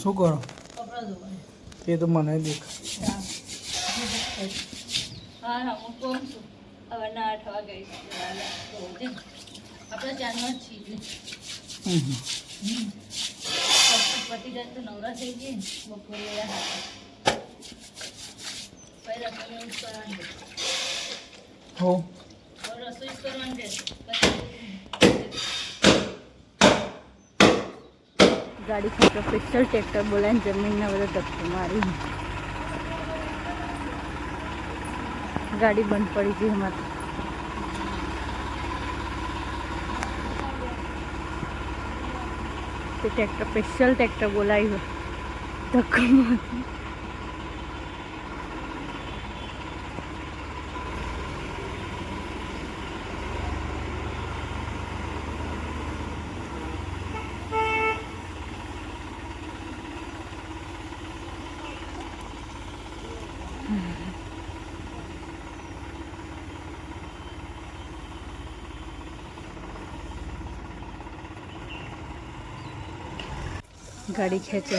શું કરો? એ તો મને દેખ. હા હા હું કહું છું હવે ના આઠ વાગે આપણે ચાંદમાં જ છીએ પછી પતી જાય તો નવરા થઈ જઈએ ને બપોરે રહ્યા પછી રસોઈ એવું જ કરવાનું કરવાની છે પ્રોફેશનલ ગાડી ટ્રેક્ટર બોલાવીને જમીનના બધા ધક્કો મારી. ગાડી બંધ પડી ગઈ અમારી. તે ટ્રેક્ટર સ્પેશિયલ ટ્રેક્ટર બોલાવ્યું ધક્કો મારી. ગાડી ખેંચે.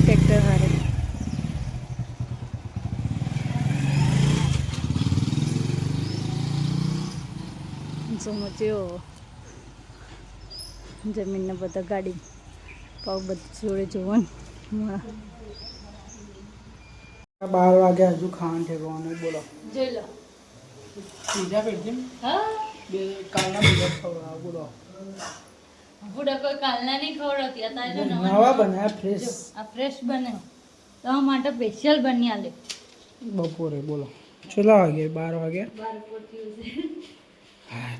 ટ્રેક્ટર હારે. સમજ્યો જમીનને બધા ગાડી પાવ બધું જોડે જોવાનું. બાર વાગે હજુ ખાવાનું ઠેકવાનું બોલો. જોઈ લો. બીજા પેઢી બે કાલના બીજા બોલો. બુડા કોઈ કાલના નહીં ખવડાવતી અત્યારે જો નવા બનાવ્યા ફ્રેશ આ ફ્રેશ બને. તમારા માટે સ્પેશિયલ બની આલે બપોરે બોલો. કેટલા વાગે? બાર વાગે?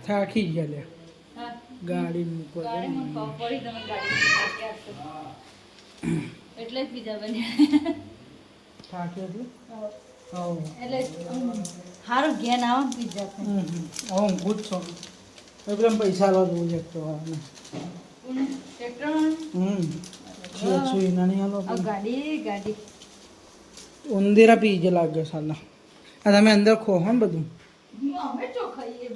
થાકી ગયા લે. ગાડી મૂકો. એટલે જ બીજા બન્યા. થાકી એટલે એટલે સારું જ્ઞાન આવે પીઝા. હવે હું ગુજ છું. એકદમ પૈસા લો જોવું છે તો હમ. છે છું એના હાલો ગાડી ગાડી. ઉંદેરા પી જ લાગે સાલા. આ તમે અંદર ખોહો ને બધું. અમે ખાઈએ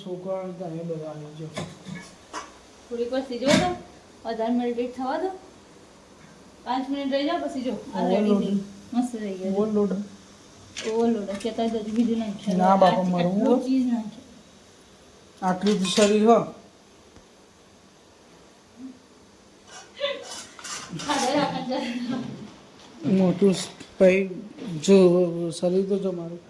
છોકરો તમે બધા જો. થોડીક વાર સીજો તો. મિનિટ વેઇટ થવા દો. પાંચ મિનિટ રહી જાઓ પછી જો. આ રેડી મસ્ત રહી ગયું બોલ લોડ ઓવરલોડ કહેતા હજુ બીજું નાખ્યું ના બાપા, મારું ચીઝ નાખ્યું આટલું જ શરીર હો. મોટું ભાઈ જો શરીર તો જો મારું.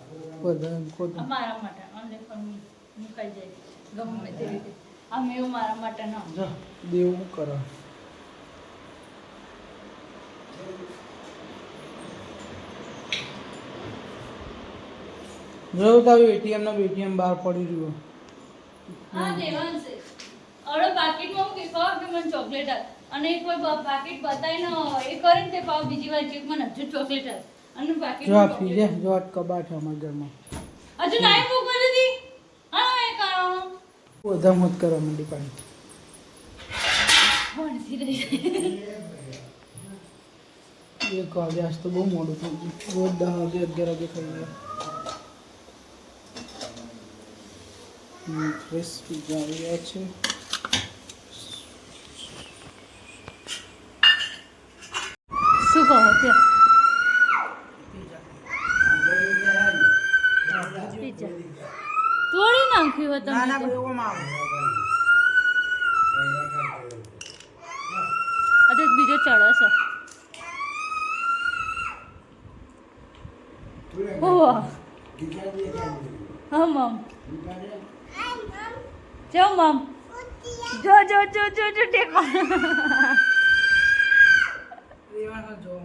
વધારે ખોટું મારા માટે ઓનલી ફોર મી મુકાઈ જાય. ગમે તે રીતે. આ મેં મારા માટે ના. જો દેવું કરો જો તારું એટીએમ ના એટીએમ બહાર પડી રહ્યું. હા દેવાન છે પાકીટમાં હું કે કહો કે મને ચોકલેટ આપ. અને એક પાકીટ બતાવીને એ કરીને તે પાવ બીજી વાર ચેક મને હજુ ચોકલેટ આપ. અને પાકીટ જો આ ફીજે જો આ કબાટ છે અમારા ઘરમાં. હજુ નાઈ મૂકવા નથી. હા એ કારણ. બધા મત કરવા માંડી પાડી એક વાગે આજ તો બહુ મોડું થઈ ગયું. રોજ દસ વાગે અગિયાર વાગે ખાઈ ગયા પીઝા આવી છે શું કહો તોડી નાખ્યું તમે અરે બીજો ચડો છો ઓહ હમ મમ જો મમ. જો જો જો જો જો ટેકો. જો.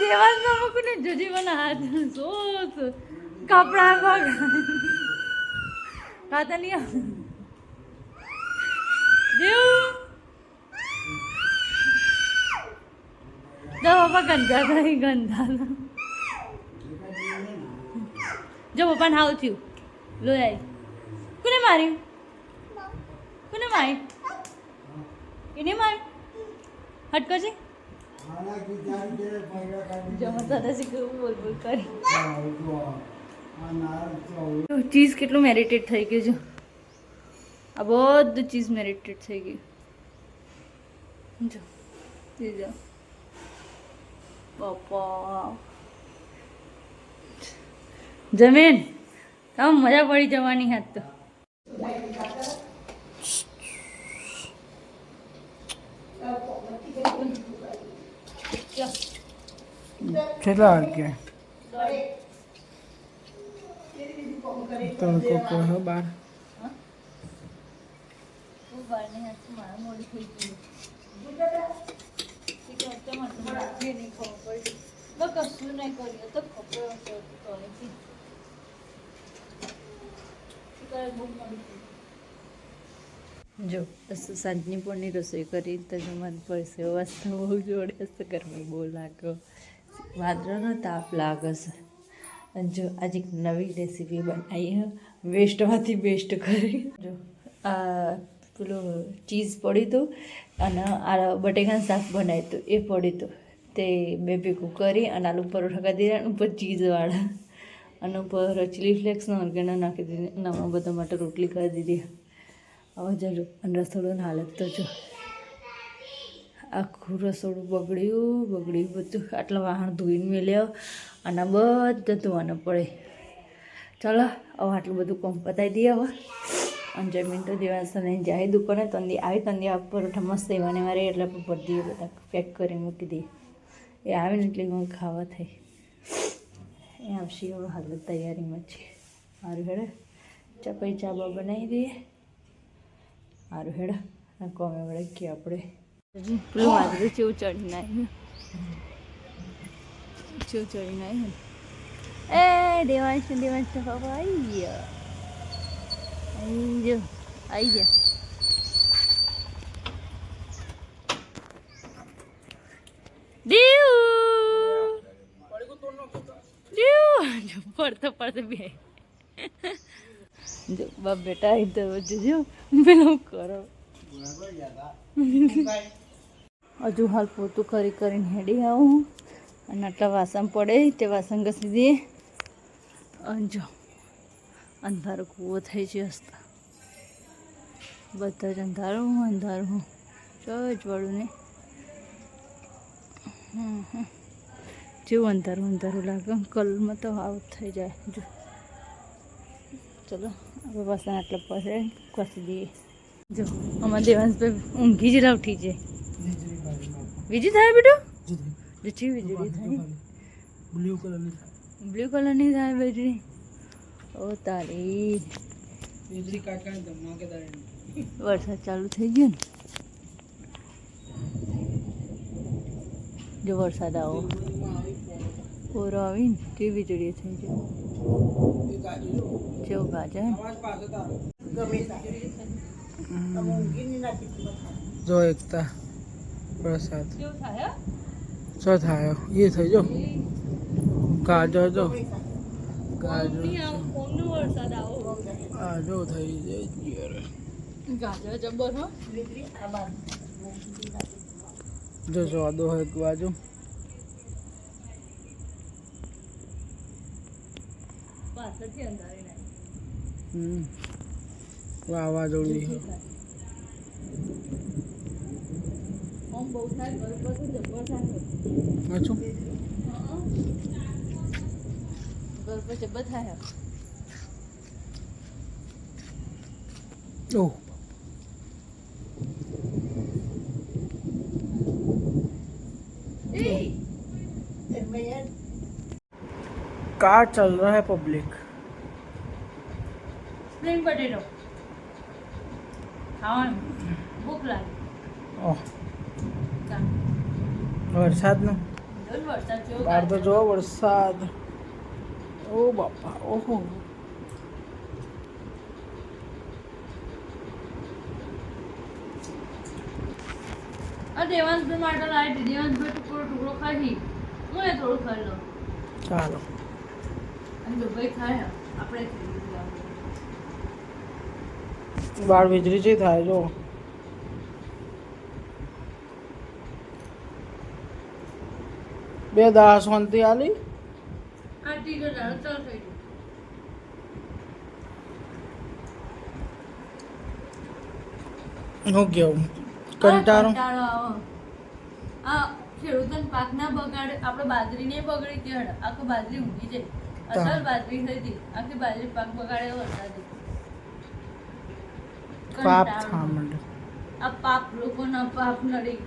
દેવાલ ના મૂકું જો જીવન હાથ. સોસ કપડા પગ ખાતા નહીં. દેવ. જો પપ્પા ગંધા થઈ ગંધા જો પપ્પાને હાવ થયું. લો કોને માર્યું કોને માર્યું એને માર્યું હટકો છે ચીઝ કેટલું મેરિટેડ થઈ ગયું છે આ બધું ચીઝ મેરિટેડ થઈ ગયું. જો જો. જમીન, આમ મજા પડી જવાની હાથ તો. કેટલા વાગ્યા? તડકો કહો બાર. કશું જો, સાંજની પણની રસોઈ કરી તો મન પડશે વાસ્તવ બહુ જોડે હશે, ગરમી બહુ લાગે. વાદળનો તાપ લાગે છે. અને જો આજે એક નવી રેસીપી બનાવી વેસ્ટમાંથી બેસ્ટ કરી. જો આ પેલું ચીઝ પડ્યું હતું અને આ બટેકાનું શાક બનાવ્યું હતું એ પડ્યું હતું તે બે ભેગું કરી અને આલુ પરોઠા કરી દીધા ઉપર ચીઝવાળા અને ઉપર ચીલી ફ્લેક્સનો ઓર્ગેનો નાખી દીધી. અને બધા માટે રોટલી કરી દીધી. હવે જજો, અને રસોડું હાલત તો જો આખું રસોડું બગડ્યું બગડ્યું બધું. આટલા વાહણ ધોઈને મેલ્યો અને બધું ધોવાના પડે. ચાલો, હવે આટલું બધું કોમ પતાવી દઈએ હવે. અને જમીન તો દેવાસ નહીં જાય દુકાને તંદી આવી, તંદી આ પરોઠા મસ્ત એવાને મારે એટલે ભરી દઈએ બધા. પેક કરી મૂકી દઈએ. એ આવે ને એટલે મને ખાવા થઈ એ આવશે હવે હાલ તૈયારીમાં છે મારું હેડે. ચપાઈ, ચાબા બનાવી દઈએ. મારું હેડે. કોમે વળે કે આપણે. પેલું વાદળું ચેવું ચડીને આવ્યું ચેવું ચડીને આવ્યું એ દેવાંશ દેવાંશ હવે આવી ગયા. આવી જો આવી ગયા. જો પડતો પડતો બે. જો બાપ બેટા એ તો જોજો પેલું કરો. હજુ હાલ પોતું કરી કરીને હેડી આવું. અને આટલા વાસણ પડે, તે વાસણ ઘસી દઈએ. અને જો, અંધારો કૂવો થઈ છે હસતા બધા જ અંધારું અંધારું. હું વાળું ને જેવું અંધારું અંધારું લાગે. કલરમાં તો આવું થઈ જાય. જો. ચલો આપણે વાસણ આટલા પાસે કસી દઈએ. જો અમારા દેવાંશભાઈ ઊંઘી જ ઉઠી છે. બીજી થાય બેટું? જચી વીજળી થાય. બ્લુ કલરની બ્લુ કલરની થાય. બેટરી ઓ તારી. વીજળી કાકા ધમાકેદાર વરસાદ ચાલુ થઈ ગયો ને. જો વરસાદ આવો. પૂરો આવીને તે વીજળી થઈ જાય જેવું ગાજર જો એકતા. પ્રસાદ કેવું થાય જો થાય એ થઈ જો ગાજર જો ગાજર ફોનનો વરસાદ આવો આ જો થઈ જાય ગાજર જબર હો જો સોદો હોય એક બાજુ પાછળથી અંધારી નાખી હમ વાવાઝોડું છે ઓમ બહુ થાય ઘર પર તો જબર થાય પાછું ઘર પર જબર થાય ओह कार चल रहा है पब्लिक સ્પ્રિંગ પટેટો ખાવાનું ભૂખ લાગે ઓહ વરસાદનો? વરસાદ જેવો બહાર તો જો વરસાદ. ઓ બાપા ઓહો. આ દેવાંશભાઈ માટે લાવી દેવાંશભાઈ ટુકડો ટુકડો ખાઈ હું એ થોડું ખાઈ લઉં. ચાલો. ભાઈ ખાય આપણે. બાર વીજળી જે થાય જો બે દા શાંતિ આલી. હું કેવું? કંટાળો? આ ખેડૂતોને પાક ના બગાડે આપણે બાજરી નહીં બગડી કે આખો બાજરી ઊંઘી જાય. અસલ બાજરી થઈ હતી. આખી બાજરી પાક બગાડે વરસાદે પાપ. થવા માંડે આ પાપ લોકોના પાપ નડી.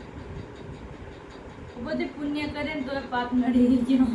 બધી પુણ્ય કરે ને તો પાપ નડી ગયો.